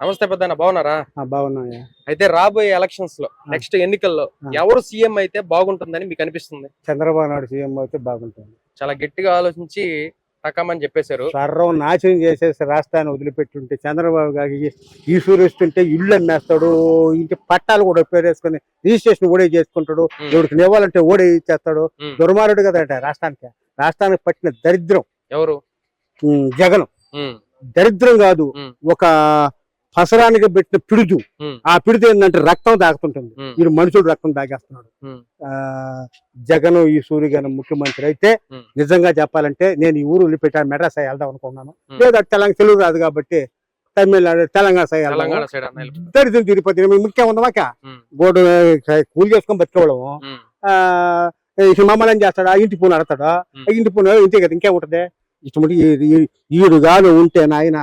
నమస్తే పెద్ద బాగున్నారా? ఆ, బాగున్నాయా అయితే రాబోయే ఎలక్షన్స్లో నెక్స్ట్ ఎన్నికల్లో. ఎవరు సీఎం అయితే బాగుంటుందని మీకు అనిపిస్తుంది? చంద్రబాబు నాయుడు సీఎం అయితే బాగుంటుంది. చాలా గట్టిగా ఆలోచించి టకామని చెప్పేశారు. సర్వం నాశనం చేసేసి రాష్ట్రాన్ని వదిలిపెట్టుంటే చంద్రబాబు గారికి ఈశ్వరిస్తుంటే ఇల్లు అమ్మేస్తాడు ఇంటి పట్టాలు కూడా పేరేసుకొని రిజిస్ట్రేషన్ ఓడే చేసుకుంటాడు. ఎవరికి ఇవ్వాలంటే ఓడే ఇచ్చేస్తాడు. దుర్మారుడు కదట రాష్ట్రానికి. రాష్ట్రానికి పట్టిన దరిద్రం. ఎవరు? జగన్. దరిద్రం కాదు. ఒక పసరానికి పెట్టిన పిడుదు. ఆ పిడుదు ఏంటంటే రక్తం తాగుతుంటుంది వీడు మనుషుడు రక్తం తాగేస్తున్నాడు ఆ జగన్ ఈ సూర్యగన్ ముఖ్యమంత్రి అయితే. నిజంగా చెప్పాలంటే నేను ఈ ఊరు వదిలిపెట్టాను మెడ్రాస్ వెళ్దాం అనుకున్నాను. లేదా తెలంగాణ తెలుగు రాదు కాబట్టి తమిళనాడు తెలంగాణ సైడ్. దరిద్రం తిరుపతి ముఖ్యం ఉన్నవాక గోడు కూలి చేసుకొని ఇక మమ్మల్ని చేస్తాడా? ఇంటి పూన అడతాడా. ఇంటి పూన ఇంతే కదా ఇంకే ఉంటది ఇటువంటి ఈడు గాలు ఉంటే నాయన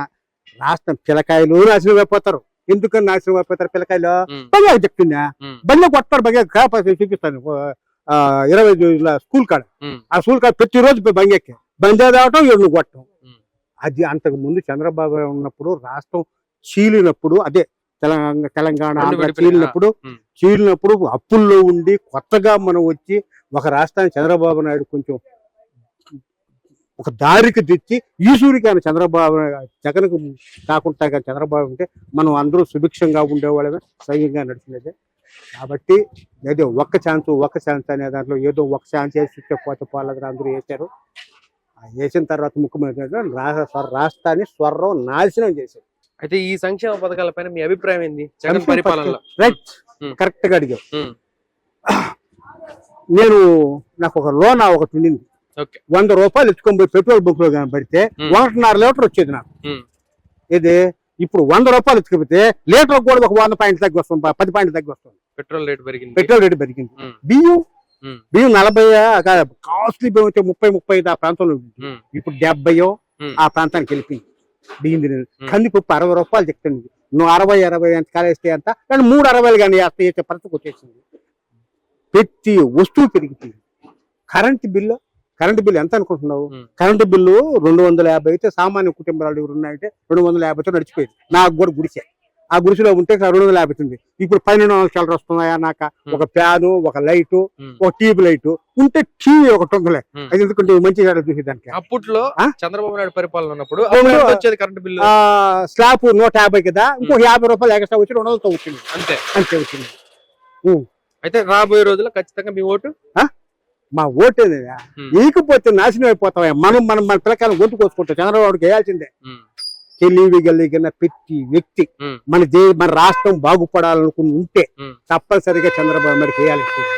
రాష్ట్రం పిల్లకాయలు నాశనం అయిపోతారు. ఎందుకని నాశనం అయిపోతారు పిల్లకాయలు ఉమ్, బాగా చెప్తున్నా ఉమ్, బండి కొడతారు బాగా కాపాసి చూపిస్తాను. ఇరవై రోజుల స్కూల్ కాడ. ఆ స్కూల్ కాడ ప్రతిరోజు ఎక్కి. బండి దావటం ఎన్ను కొట్టడం. అది అంతకు ముందు చంద్రబాబు ఉన్నప్పుడు రాష్ట్రం చీలినప్పుడు అదే తెలంగాణ తెలంగాణ ఆంధ్ర. చీలినప్పుడు. చీలినప్పుడు అప్పుల్లో ఉండి కొత్తగా మనం వచ్చి ఒక రాష్ట్రాన్ని చంద్రబాబు నాయుడు కొంచెం ఒక దారికి తెచ్చి ఈశ్వరికి ఆయన చంద్రబాబు జగన్కు కాకుండా కానీ చంద్రబాబు ఉంటే మనం అందరూ సుభిక్షంగా ఉండేవాళ్ళమే సైన్యంగా నడిచినదే. కాబట్టి ఏదో ఒక్క ఛాన్స్ ఒక్క ఛాన్స్ అనే దాంట్లో ఏదో ఒక ఛాన్స్ వేసి పోతే పోలేదని అందరూ వేశారు. ఆ వేసిన తర్వాత ముఖ్యమంత్రి రాష్ట్రాన్ని స్వర్రం నాశనం చేశారు. అయితే ఈ సంక్షేమ పథకాలపైన మీ అభిప్రాయం ఏంది? జగన్ పరిపాలనలో. రైట్. కరెక్ట్గా అడిగావు. నేను నాకు ఒక లోన్ ఒకటి ఉండింది. వంద రూపాయలు ఎత్తుకొని పోయి పెట్రోల్ బంక్లో పెడితే. ఒకటిన్నర లీటర్ వచ్చేది నాకు. ఇది ఇప్పుడు వంద రూపాయలు ఎత్తుకపోతే లీటర్ కూడా ఒక వంద పాయింట్ తగ్గి వస్తుంది పది పాయింట్ తగ్గి వస్తుంది. పెట్రోల్ రేట్ పెరిగింది. పెట్రోల్ రేటు పెరిగింది. బియ్యం? బియ్యం నలభై కాస్ట్లీ బియ్యం వచ్చే ముప్పై ముప్పై ఐదు ఆ ప్రాంతంలో ఇప్పుడు డెబ్బయో ఆ ప్రాంతానికి వెళ్ళిపోయింది. బియ్యం తినేది. కందిపప్పు అరవై రూపాయలు చెప్తుంది. నువ్వు అరవై అరవై ఎంత కాలేస్తే అంత కానీ మూడు అరవైలు కానీ వేస్తే వేసే పరిస్థితికి వచ్చేసింది. ప్రతి వస్తువు పెరిగిపోయింది. కరెంటు బిల్లు కరెంటు బిల్లు ఎంత అనుకుంటున్నావు. కరెంటు బిల్లు రెండు వందల యాభై అయితే సామాన్య కుటుంబాలు ఎవరు ఉన్నాయంటే రెండు వందల యాభైతో నడిచిపోయింది. నాకు కూడా గుడిసే. ఆ గుడిసెలో ఉంటే రెండు వందల యాభై ఉంది. ఇప్పుడు పన్నెండు వందల చిల్లర వస్తున్నాయా నాక? ఒక ఫ్యాను ఒక లైటు. ఒక ట్యూబ్ లైట్. ఉంటే టీవీ ఒకటి ఉందిలే. అది ఎందుకంటే మంచి చూసేదానికి? అప్పట్లో? చంద్రబాబు నాయుడు పరిపాలన ఉన్నప్పుడు స్లాబ్ నూట యాభై కదా? ఇంకో యాభై రూపాయలు ఎక్స్ట్రా వచ్చి రెండు వందలతో వచ్చింది. అంతే. అంతే వచ్చింది. అయితే రాబోయే రోజుల్లో ఖచ్చితంగా మీ ఓటు? మా ఓటేది ఉమ్. ఈకపోతే నాశనం అయిపోతావా మనం మనం మన పిల్లకాయలు గొంతు కోసుకుంటాం. చంద్రబాబుకి వేయాల్సిందే తెలివి కలిగిన ప్రతి వ్యక్తి. మన దే మన రాష్ట్రం బాగుపడాలనుకుని ఉంటే. తప్పనిసరిగా చంద్రబాబు నాయుడుకి వేయాల్సిందే